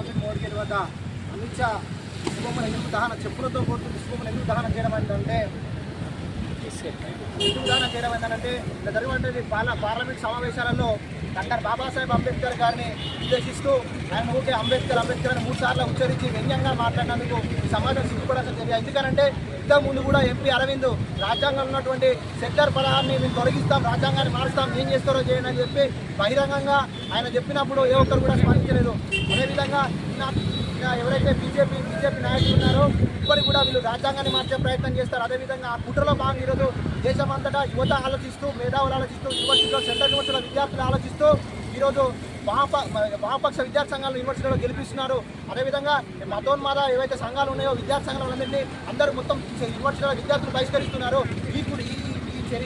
Housing మోడీగేట్ వద్ద అమిత్ షా శుభమ్మను ఎందుకు దహన చెప్పులతో కొడుతూ శుభమ్మను ఎందుకు దహనం చేయడం ఏంటంటే ఎందుకు దహనం చేయడం ఏంటంటే ఇలా జరిగినటువంటి పార్ల పార్లమెంట్ సమావేశాలలో డాక్టర్ బాబాసాహెబ్ అంబేద్కర్ గారిని ఉద్దేశిస్తూ ఆయన ఊకే అంబేద్కర్ అంబేద్కర్ అని మూడు సార్లు ఉచ్చరించి వ్యంగ్యంగా మాట్లాడినందుకు సమాజం సిగ్గుపడాల్సిన చర్య. ఎందుకనంటే ఇంత ముందు కూడా ఎంపీ అరవింద్ రాజ్యాంగంలో ఉన్నటువంటి సెక్టర్ పదహారుని మేము తొలగిస్తాం రాజ్యాంగాన్ని మారుస్తాం ఏం చేస్తారో చేయండి అని చెప్పి బహిరంగంగా ఆయన చెప్పినప్పుడు ఏ ఒక్కరు కూడా స్మరించలేదు అదేవిధంగా నా ఎవరైతే బీజేపీ బీజేపీ నాయకులు ఉన్నారో ఇప్పటికి కూడా వీళ్ళు రాజ్యాంగాన్ని మార్చే ప్రయత్నం చేస్తారు. అదేవిధంగా ఆ కుట్రలో భాగంగా ఈరోజు దేశమంతటా యువత ఆలోచిస్తూ మేధావులు ఆలోచిస్తూ యూనివర్సిటీలో సెంట్రల్ యూనివర్సిటీలో విద్యార్థులు ఆలోచిస్తూ ఈరోజు వామప వామపక్ష విద్యార్థి సంఘాలు యూనివర్సిటీలో గెలిపిస్తున్నారు. అదేవిధంగా మతోన్మాద ఏవైతే సంఘాలు ఉన్నాయో విద్యార్థి సంఘాలందరినీ అందరూ మొత్తం యూనివర్సిటీలో విద్యార్థులు బహిష్కరిస్తున్నారు. ఈ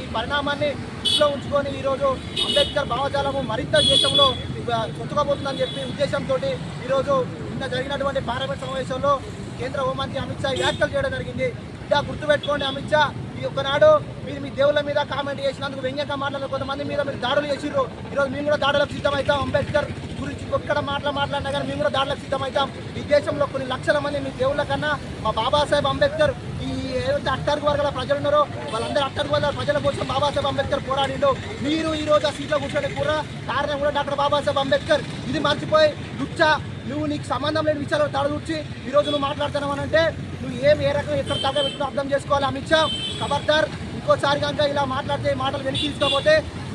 ఈ పరిణామాన్ని దృష్టిలో ఉంచుకొని ఈరోజు అంబేద్కర్ భావజాలము మరింత దేశంలో చొచ్చుకోబోతుందని చెప్పి ఉద్దేశంతో ఈరోజు నిన్న జరిగినటువంటి పార్లమెంట్ సమావేశంలో కేంద్ర హోంమంత్రి అమిత్ షా వ్యాఖ్యలు చేయడం జరిగింది. ఇలా గుర్తుపెట్టుకోండి అమిత్ షా ఈ ఒక్కనాడు మీరు మీ దేవుళ్ళ మీద కామెంట్ చేసినందుకు వ్యంగ్యంగా మాట్లాడిన కొంతమంది మీద మీరు దాడులు చేసిర్రు. ఈరోజు మేము కూడా దాడులకు సిద్ధమవుతాం అంబేద్కర్ గురించి ఒక్కడ మాటలు మాట్లాడినా కానీ మేము కూడా దాంట్లో సిద్ధమవుతాం ఈ దేశంలో కొన్ని లక్షల మంది మీ దేవుళ్ళ కన్నా మా బాబాసాహెబ్ అంబేద్కర్ ఈ ఏదైతే అట్టర్గు వర్గాల ప్రజలు ఉన్నారో వాళ్ళందరూ అట్టర్గు వర్గాల ప్రజల కోసం బాబాసాహెబ్ అంబేద్కర్ పోరాడిండు. మీరు ఈ రోజు ఆ సీట్లో కూర్చొని కూడా కారణం కూడా డాక్టర్ బాబాసాహెబ్ అంబేద్కర్. ఇది మర్చిపోయి లుచ్చా నువ్వు నీకు సంబంధం లేని విషయాలు తడదూర్చి ఈ రోజు నువ్వు మాట్లాడుతున్నావు అంటే నువ్వు ఏం ఏ రకంగా ఎక్కడ తగ్గబెట్టుకుని అర్థం చేసుకోవాలి అమిత్ షా? ఖబర్దార్ ఇంకోసారి కనుక ఇలా మాట్లాడితే మాటలు వెనక్కి తీసుకోకపోతే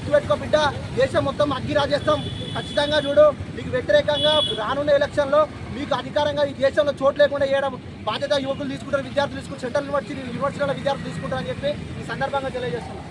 గుర్తుపెట్టుకో బిడ్డ దేశం మొత్తం అగ్గి రాజేస్తాం. ఖచ్చితంగా చూడు మీకు వ్యతిరేకంగా రానున్న ఎలక్షన్లో మీకు అధికారంగా ఈ దేశంలో చోటు లేకుండా చేయడం బాధ్యత యువకులు తీసుకుంటారు విద్యార్థులు తీసుకుంటారు సెంట్రల్ యూనివర్సిటీ యూనివర్సిటీల విద్యార్థులు తీసుకుంటారని చెప్పి ఈ సందర్భంగా తెలియజేస్తున్నాం.